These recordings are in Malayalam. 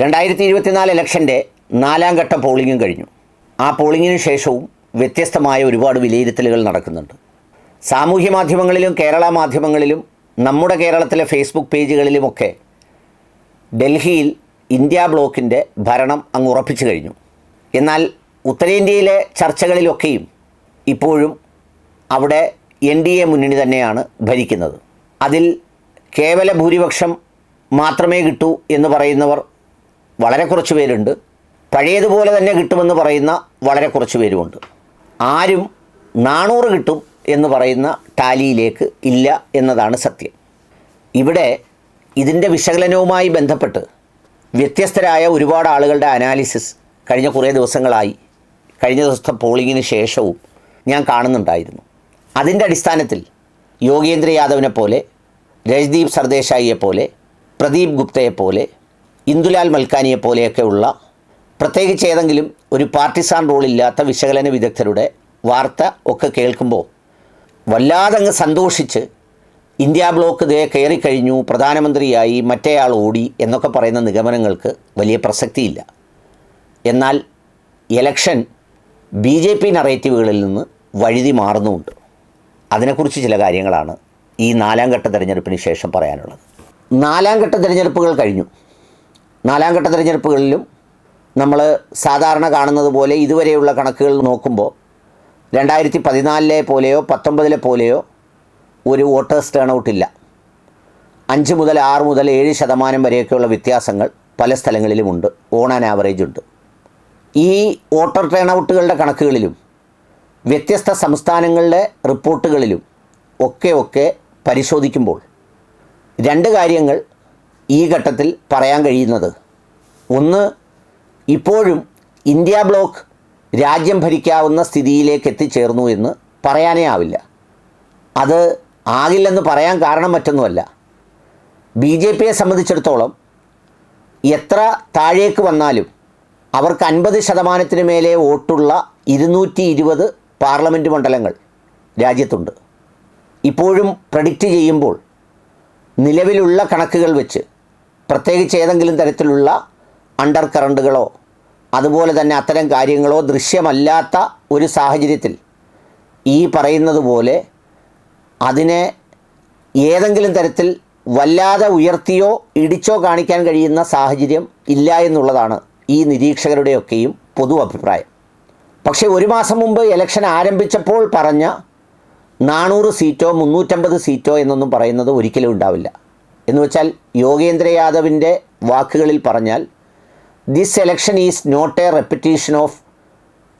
രണ്ടായിരത്തി ഇരുപത്തിനാല് ഇലക്ഷന്റെ നാലാം ഘട്ട പോളിംഗും കഴിഞ്ഞു. ആ പോളിംഗിന് ശേഷവും വ്യത്യസ്തമായ ഒരുപാട് വിലയിരുത്തലുകൾ നടക്കുന്നുണ്ട്. സാമൂഹ്യ മാധ്യമങ്ങളിലും കേരള മാധ്യമങ്ങളിലും നമ്മുടെ കേരളത്തിലെ ഫേസ്ബുക്ക് പേജുകളിലുമൊക്കെ ഡൽഹിയിൽ ഇന്ത്യ ബ്ലോക്കിന്റെ ഭരണം അങ്ങ് ഉറപ്പിച്ചു കഴിഞ്ഞു. എന്നാൽ ഉത്തരേന്ത്യയിലെ ചർച്ചകളിലൊക്കെയും ഇപ്പോഴും അവിടെ എൻ ഡി എ മുന്നണി തന്നെയാണ് ഭരിക്കുന്നത്. അതിൽ കേവല ഭൂരിപക്ഷം മാത്രമേ കിട്ടൂ എന്ന് പറയുന്നവർ വളരെ കുറച്ച് പേരുണ്ട്. പഴയതുപോലെ തന്നെ കിട്ടുമെന്ന് പറയുന്ന വളരെ കുറച്ച് പേരുമുണ്ട്. ആരും നാനൂറ് കിട്ടും എന്ന് പറയുന്ന ടാലിയിലേക്ക് ഇല്ല എന്നതാണ് സത്യം. ഇവിടെ ഇതിന്റെ വിശകലനവുമായി ബന്ധപ്പെട്ട് വ്യത്യസ്തരായ ഒരുപാട് ആളുകളുടെ അനാലിസിസ് കഴിഞ്ഞ കുറേ ദിവസങ്ങളായി കഴിഞ്ഞ ദിവസത്തെ പോളിങ്ങിന് ശേഷവും ഞാൻ കാണുന്നുണ്ടായിരുന്നു. അതിന്റെ അടിസ്ഥാനത്തിൽ യോഗേന്ദ്ര യാദവിനെ പോലെ രജ്ദീപ് സർദേശായിയെ പോലെ പ്രദീപ് ഗുപ്തയെ പോലെ ഇന്ദുലാൽ മൽക്കാനിയെ പോലെയൊക്കെയുള്ള പ്രത്യേകിച്ച് ഏതെങ്കിലും ഒരു പാർട്ടിസാൻ റോളില്ലാത്ത വിശകലന വിദഗ്ധരുടെ വാർത്ത ഒക്കെ കേൾക്കുമ്പോൾ വല്ലാതങ്ങ് സന്തോഷിച്ച് ഇന്ത്യ ബ്ലോക്ക് ദേ കയറിക്കഴിഞ്ഞു പ്രധാനമന്ത്രിയായി മറ്റേയാൾ ഓടി എന്നൊക്കെ പറയുന്ന നിഗമനങ്ങൾക്ക് വലിയ പ്രസക്തിയില്ല. എന്നാൽ ഇലക്ഷൻ ബി ജെ പി നറേറ്റീവുകളിൽ നിന്ന് വഴുതി മാറുന്നുമുണ്ട്. അതിനെക്കുറിച്ച് ചില കാര്യങ്ങളാണ് ഈ നാലാം ഘട്ട തിരഞ്ഞെടുപ്പിന് ശേഷം പറയാനുള്ളത്. നാലാം ഘട്ട തിരഞ്ഞെടുപ്പുകൾ കഴിഞ്ഞു. നാലാം ഘട്ട തിരഞ്ഞെടുപ്പുകളിലും നമ്മൾ സാധാരണ കാണുന്നത് പോലെ ഇതുവരെയുള്ള കണക്കുകൾ നോക്കുമ്പോൾ രണ്ടായിരത്തി പതിനാലിലെ പോലെയോ പത്തൊമ്പതിലെ പോലെയോ ഒരു വോട്ടേഴ്സ് ടേൺ ഔട്ട് ഇല്ല അഞ്ച് മുതൽ ആറ് മുതൽ ഏഴ് ശതമാനം വരെയൊക്കെയുള്ള വ്യത്യാസങ്ങൾ പല സ്ഥലങ്ങളിലുമുണ്ട്. ഓൺ ആൻ ആവറേജ് ഉണ്ട്. ഈ വോട്ടർ ടേൺ ഔട്ടുകളുടെ കണക്കുകളിലും വ്യത്യസ്ത സംസ്ഥാനങ്ങളുടെ റിപ്പോർട്ടുകളിലും ഒക്കെ ഒക്കെ പരിശോധിക്കുമ്പോൾ രണ്ട് കാര്യങ്ങൾ ഈ ഘട്ടത്തിൽ പറയാൻ കഴിയുന്നത്. ഒന്ന് ഇപ്പോഴും ഇന്ത്യ ബ്ലോക്ക് രാജ്യം ഭരിക്കാവുന്ന സ്ഥിതിയിലേക്ക് എത്തിച്ചേർന്നു എന്ന് പറയാനേ ആവില്ല. അത് ആകില്ലെന്ന് പറയാൻ കാരണം മറ്റൊന്നുമല്ല. ബി ജെ പിയെ സംബന്ധിച്ചിടത്തോളം എത്ര താഴേക്ക് വന്നാലും അവർക്ക് അൻപത് ശതമാനത്തിന് മേലെ വോട്ടുള്ള ഇരുന്നൂറ്റി ഇരുപത് പാർലമെന്റ് മണ്ഡലങ്ങൾ രാജ്യത്തുണ്ട്. ഇപ്പോഴും പ്രഡിക്റ്റ് ചെയ്യുമ്പോൾ നിലവിലുള്ള കണക്കുകൾ വെച്ച് പ്രത്യേകിച്ച് ഏതെങ്കിലും തരത്തിലുള്ള അണ്ടർ കറണ്ടുകളോ അതുപോലെ തന്നെ അത്തരം കാര്യങ്ങളോ ദൃശ്യമല്ലാത്ത ഒരു സാഹചര്യത്തിൽ ഈ പറയുന്നത് പോലെ അതിനെ ഏതെങ്കിലും തരത്തിൽ വല്ലാതെ ഉയർത്തിയോ ഇടിച്ചോ കാണിക്കാൻ കഴിയുന്ന സാഹചര്യം ഇല്ല എന്നുള്ളതാണ് ഈ നിരീക്ഷകരുടെയൊക്കെയും പൊതു അഭിപ്രായം. പക്ഷേ ഒരു മാസം മുമ്പ് ഇലക്ഷൻ ആരംഭിച്ചപ്പോൾ പറഞ്ഞ നാനൂറ് സീറ്റോ മുന്നൂറ്റമ്പത് സീറ്റോ എന്നൊന്നും പറയുന്നത് ഒരിക്കലും ഉണ്ടാവില്ല. എന്ന് വെച്ചാൽ യോഗേന്ദ്ര യാദവിന്റെ വാക്കുകളിൽ പറഞ്ഞാൽ this election is not a repetition of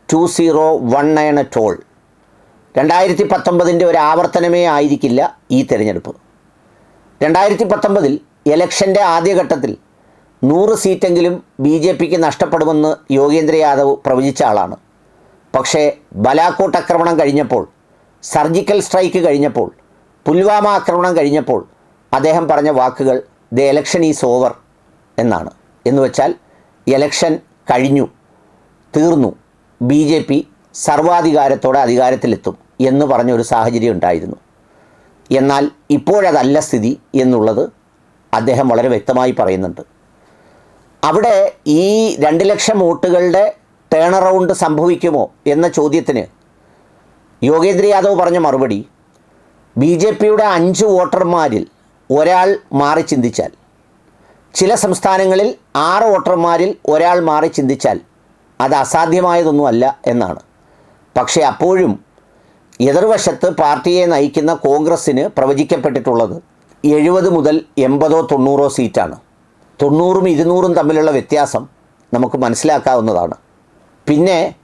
two zero one nine at all രണ്ടായിരത്തി പത്തൊമ്പതിന്റെ ഒരു ആവർത്തനമേ ആയിരിക്കില്ല ഈ തിരഞ്ഞെടുപ്പ്. രണ്ടായിരത്തി പത്തൊമ്പതിൽ ഇലക്ഷന്റെ ആദ്യഘട്ടത്തിൽ നൂറ് സീറ്റെങ്കിലും ബി ജെ പിക്ക് നഷ്ടപ്പെടുമെന്ന് യോഗേന്ദ്ര യാദവ് പ്രവചിച്ച ആളാണ്. പക്ഷേ ബലാക്കോട്ട് ആക്രമണം കഴിഞ്ഞപ്പോൾ സർജിക്കൽ സ്ട്രൈക്ക് കഴിഞ്ഞപ്പോൾ പുൽവാമ ആക്രമണം കഴിഞ്ഞപ്പോൾ അദ്ദേഹം പറഞ്ഞ വാക്കുകൾ ദ എലക്ഷൻ ഈസ് ഓവർ എന്നാണ്. എന്ന് വെച്ചാൽ എലക്ഷൻ കഴിഞ്ഞു തീർന്നു ബി ജെ പി സർവാധികാരത്തോടെ അധികാരത്തിലെത്തും എന്ന് പറഞ്ഞ ഒരു സാഹചര്യം ഉണ്ടായിരുന്നു. എന്നാൽ ഇപ്പോഴതല്ല സ്ഥിതി എന്നുള്ളത് അദ്ദേഹം വളരെ വ്യക്തമായി പറയുന്നുണ്ട്. അവിടെ ഈ രണ്ട് ലക്ഷം വോട്ടുകളുടെ ടേൺ അറൗണ്ട് സംഭവിക്കുമോ എന്ന ചോദ്യത്തിന് യോഗേന്ദ്ര യാദവ് പറഞ്ഞ മറുപടി ബി ജെ പിയുടെ അഞ്ച് വോട്ടർമാരിൽ ഒരാൾ മാറി ചിന്തിച്ചാൽ. ചില സംസ്ഥാനങ്ങളിൽ ആറ് വോട്ടർമാരിൽ ഒരാൾ മാറി ചിന്തിച്ചാൽ അത് അസാധ്യമായതൊന്നുമല്ല എന്നാണ്. പക്ഷേ അപ്പോഴും എതിർവശത്ത് പാർട്ടിയെ നയിക്കുന്ന കോൺഗ്രസ്സിന് പ്രവചിക്കപ്പെട്ടിട്ടുള്ളത് എഴുപത് മുതൽ എൺപതോ തൊണ്ണൂറോ സീറ്റാണ്. തൊണ്ണൂറും ഇരുന്നൂറും തമ്മിലുള്ള വ്യത്യാസം നമുക്ക് മനസ്സിലാക്കാവുന്നതാണ്. പിന്നെ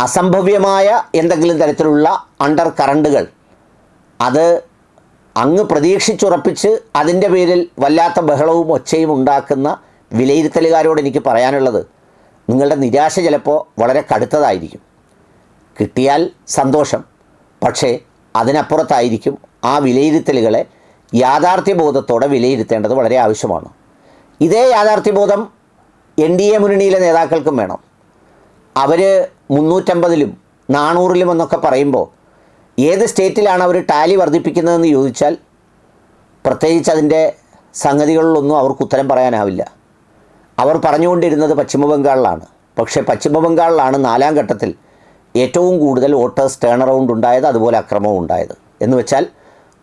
അസംഭവ്യമായ എന്തെങ്കിലും തരത്തിലുള്ള അണ്ടർ കറണ്ടുകൾ അത് അങ്ങ് പ്രതീക്ഷിച്ചുറപ്പിച്ച് അതിന്റെ പേരിൽ വല്ലാത്ത ബഹളവും ഒച്ചയും ഉണ്ടാക്കുന്ന വിലയിരുത്തലുകാരോട് എനിക്ക് പറയാനുള്ളത് നിങ്ങളുടെ നിരാശ ചിലപ്പോൾ വളരെ കടുത്തതായിരിക്കും. കിട്ടിയാൽ സന്തോഷം പക്ഷേ അതിനപ്പുറത്തായിരിക്കും ആ വിലയിരുത്തലുകളെ യാഥാർത്ഥ്യബോധത്തോടെ വിലയിരുത്തേണ്ടത് വളരെ ആവശ്യമാണ്. ഇതേ യാഥാർത്ഥ്യബോധം എൻ ഡി എ മുന്നണിയിലെ നേതാക്കൾക്കും വേണം. അവർ മുന്നൂറ്റമ്പതിലും നാനൂറിലും എന്നൊക്കെ പറയുമ്പോൾ ഏത് സ്റ്റേറ്റിലാണ് അവർ ടാലി വർദ്ധിപ്പിക്കുന്നതെന്ന് ചോദിച്ചാൽ പ്രത്യേകിച്ച് അതിന്റെ സംഗതികളിലൊന്നും അവർക്ക് ഉത്തരം പറയാനാവില്ല. അവർ പറഞ്ഞുകൊണ്ടിരുന്നത് പശ്ചിമ ബംഗാളിലാണ് പക്ഷേ പശ്ചിമ ബംഗാളിലാണ് നാലാം ഘട്ടത്തിൽ ഏറ്റവും കൂടുതൽ വോട്ടേഴ്സ് ടേൺ അറൗണ്ട് ഉണ്ടായത് അതുപോലെ അക്രമവും ഉണ്ടായത്. എന്ന് വെച്ചാൽ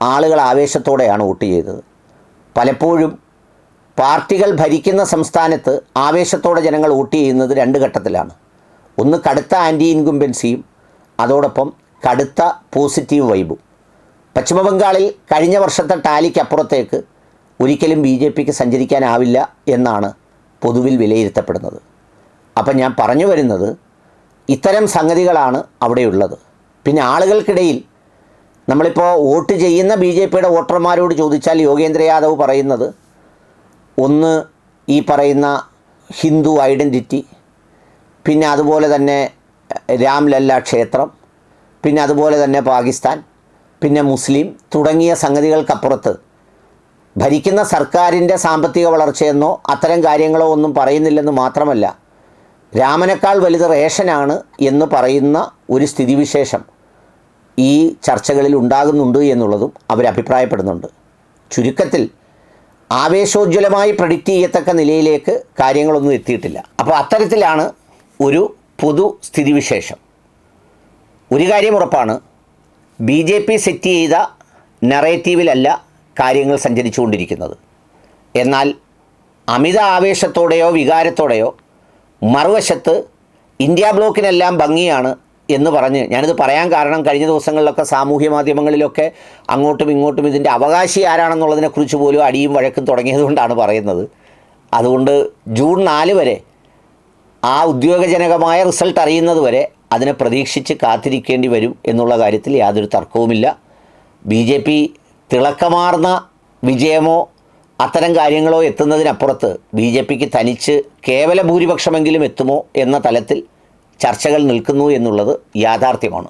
ആളുകൾ ആവേശത്തോടെയാണ് വോട്ട് ചെയ്തത്. പലപ്പോഴും പാർട്ടികൾ ഭരിക്കുന്ന സംസ്ഥാനത്ത് ആവേശത്തോടെ ജനങ്ങൾ വോട്ട് ചെയ്യുന്നത് രണ്ട് ഘട്ടത്തിലാണ്. ഒന്ന് കടുത്ത ആന്റി ഇൻകുംബൻസിയും അതോടൊപ്പം കടുത്ത പോസിറ്റീവ് വൈബും. പശ്ചിമബംഗാളിൽ കഴിഞ്ഞ വർഷത്തെ ടാലിക്കപ്പുറത്തേക്ക് ഒരിക്കലും ബി ജെ പിക്ക് സഞ്ചരിക്കാനാവില്ല എന്നാണ് പൊതുവിൽ വിലയിരുത്തപ്പെടുന്നത്. അപ്പം ഞാൻ പറഞ്ഞു വരുന്നത് ഇത്തരം സംഗതികളാണ് അവിടെയുള്ളത്. പിന്നെ ആളുകൾക്കിടയിൽ നമ്മളിപ്പോൾ വോട്ട് ചെയ്യുന്ന ബി ജെ പിയുടെ വോട്ടർമാരോട് ചോദിച്ചാൽ യോഗേന്ദ്ര യാദവ് പറയുന്നത് ഒന്ന് ഈ പറയുന്ന ഹിന്ദു ഐഡന്റിറ്റി പിന്നെ അതുപോലെ തന്നെ രാംലല്ല ക്ഷേത്രം പിന്നെ അതുപോലെ തന്നെ പാകിസ്ഥാൻ പിന്നെ മുസ്ലിം തുടങ്ങിയ സംഗതികൾക്കപ്പുറത്ത് ഭരിക്കുന്ന സർക്കാരിന്റെ സാമ്പത്തിക വളർച്ചയെന്നോ അത്തരം കാര്യങ്ങളോ ഒന്നും പറയുന്നില്ലെന്ന് മാത്രമല്ല രാമനേക്കാൾ വലുത് റേഷനാണ് എന്ന് പറയുന്ന ഒരു സ്ഥിതിവിശേഷം ഈ ചർച്ചകളിൽ ഉണ്ടാകുന്നുണ്ട് എന്നുള്ളതും അവരഭിപ്രായപ്പെടുന്നുണ്ട് ചുരുക്കത്തിൽ ആവേശോജ്വലമായി പ്രഡിക്റ്റ് ചെയ്യത്തക്ക നിലയിലേക്ക് കാര്യങ്ങളൊന്നും എത്തിയിട്ടില്ല. അപ്പോൾ അത്തരത്തിലാണ് ഒരു പൊതു സ്ഥിതിവിശേഷം. ഒരു കാര്യം ഉറപ്പാണ്. ബി ജെ പി സെറ്റ് ചെയ്ത നറേറ്റീവിലല്ല കാര്യങ്ങൾ സഞ്ചരിച്ചുകൊണ്ടിരിക്കുന്നത്. എന്നാൽ അമിത ആവേശത്തോടെയോ വികാരത്തോടെയോ മറുവശത്ത് ഇന്ത്യ ബ്ലോക്കിനെല്ലാം ഭംഗിയാണ് എന്ന് പറഞ്ഞ് ഞാനിത് പറയാൻ കാരണം കഴിഞ്ഞ ദിവസങ്ങളിലൊക്കെ സാമൂഹ്യ മാധ്യമങ്ങളിലൊക്കെ അങ്ങോട്ടും ഇങ്ങോട്ടും ഇതിന്റെ അവകാശി ആരാണെന്നുള്ളതിനെക്കുറിച്ച് പോലും അടിയും വഴക്കും തുടങ്ങിയതുകൊണ്ടാണ് പറയുന്നത്. അതുകൊണ്ട് ജൂൺ നാല് വരെ ആ ഉദ്യോഗജനകമായ റിസൾട്ട് അറിയുന്നത് വരെ അതിനെ പ്രതീക്ഷിച്ച് കാത്തിരിക്കേണ്ടി വരും എന്നുള്ള കാര്യത്തിൽ യാതൊരു തർക്കവുമില്ല. ബി ജെ പി തിളക്കമാർന്ന വിജയമോ അത്തരം കാര്യങ്ങളോ എത്തുന്നതിനപ്പുറത്ത് ബി ജെ പിക്ക് തനിച്ച് കേവല ഭൂരിപക്ഷമെങ്കിലും എത്തുമോ എന്ന തലത്തിൽ ചർച്ചകൾ നിൽക്കുന്നു എന്നുള്ളത് യാഥാർത്ഥ്യമാണ്.